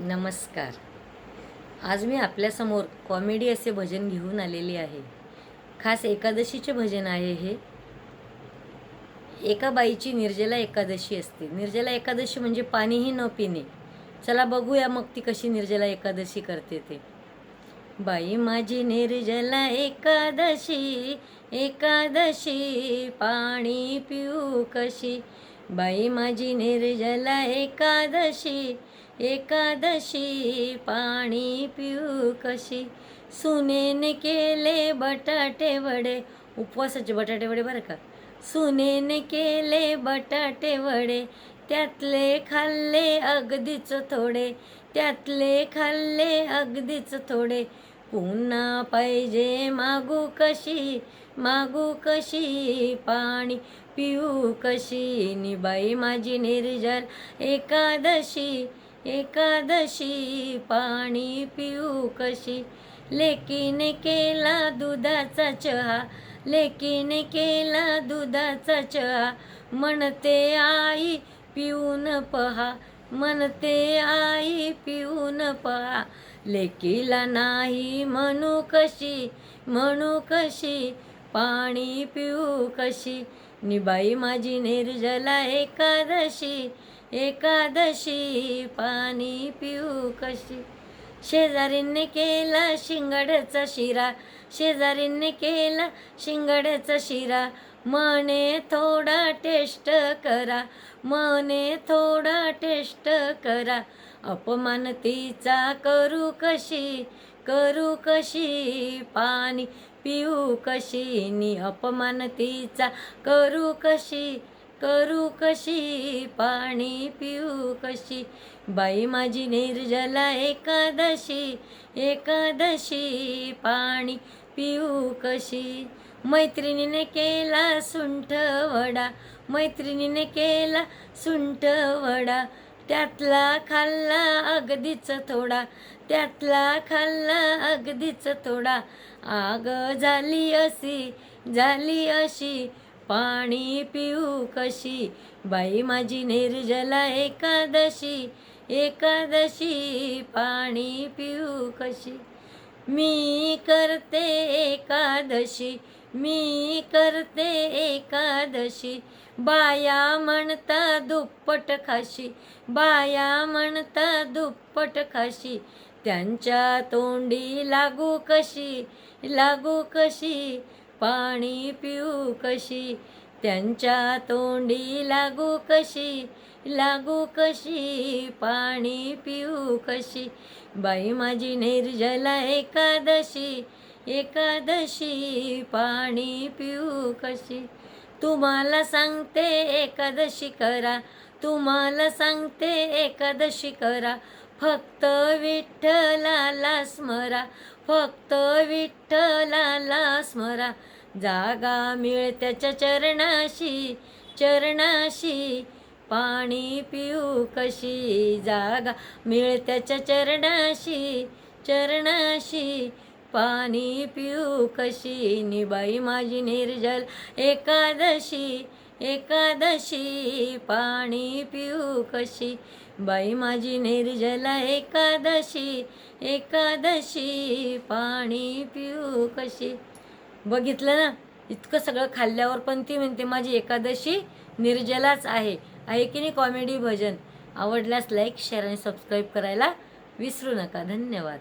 नमस्कार. आज मी आपल्यासमोर कॉमेडी असे भजन घेऊन आलेले आहे. खास एकादशीचे भजन आहे हे. एका बाईची निर्जला एकादशी असते. निर्जला एकादशी म्हणजे पाणीही न पिणे. चला बघूया मग ती कशी निर्जला एकादशी करते ते. बाई माझी निर्जला एकादशी एकादशी पाणी पिऊ कशी? बाई माझी निर्जला एकादशी एकादशी पाणी पिऊ कशी? सुनेने केले बटाटे वडे. उपवासाचे बटाटे वडे बरं का? सुनेने केले बटाटे वडे. त्यातले खाल्ले अगदीच थोडे. त्यातले खाल्ले अगदीच थोडे. पुन्हा पाहिजे मागू कशी? मागू कशी पाणी पिऊ कशी? निबाई माझी निर्जल एकादशी. एकादशी पाणी पिऊ कशी? लेकीने केला दुधाचा चहा लेकीने केला दुधाचा चहा. म्हणते आई पिऊन पहा. म्हणते आई पिऊन पहा. लेकीला नाही म्हणू कशी? म्हणू कशी? पाणी पिऊ कशी? निबाई माझी निर्जला एकादशी एकादशी पाणी पिऊ कशी? शेजारींनी केला शिंगड्याचा शिरा शेजारींनी केला शिंगड्याचा शिरा. मने थोडा टेस्ट करा मने थोडा टेस्ट करा. अपमान तिचा करू कशी करू कशी पाणी पिऊ कशी नि अपमान तिचा. करू कशी करू कशी पाणी पिऊ कशी. बाई माझी निर्जला एकादशी एकादशी पाणी पिऊ कशी. मैत्रिणीने केला सुंठ वडा मैत्रिणीने केला सुंठ वडा. त्यातला खाल्ला अगदीच थोडा त्यातला खाल्ला अगदीच थोडा. आग झाली अशी झाली अशी पाणी पिऊ कशी? बाई माझी निर्जला एकादशी एकादशी पाणी पिऊ कशी? मी करते एकादशी मी करते एकादशी बाया म्हणता दुप्पट खाशी बाया म्हणता दुप्पट खाशी. त्यांच्या तोंडी लागू कशी लागू कशी? पाणी पिऊ कशी? त्यांच्या तोंडी लागू कशी लागू कशी? पाणी पिऊ कशी? बाई माझी निर्जला एकादशी एकादशी पाणी पिऊ कशी? तुम्हाला सांगते एकादशी करा. तुम्हाला सांगते एकादशी करा. फक्त विठ्ठलाला स्मरा. फक्त विठ्ठलाला स्मरा. जागा मिळ त्याच्या चरणाशी चरणाशी. पाणी पिऊ कशी? जागा मिळ त्याच्या चरणाशी चरणाशी. पाणी पिऊ कशी? निबाई माझी निर्जल. एकादशी एकादशी पाणी पिऊ कशी? बाई माझी निर्जला. एकादशी एकादशी पाणी पिऊ कशी? बघितलं ना? इतकं सगळं खाल्ल्यावर पण ती म्हणते माझी एकादशी निर्जलाच आहे. आहे की नाही कॉमेडी भजन? आवडल्यास लाईक शेअर आणि सबस्क्राईब करायला विसरू नका. धन्यवाद.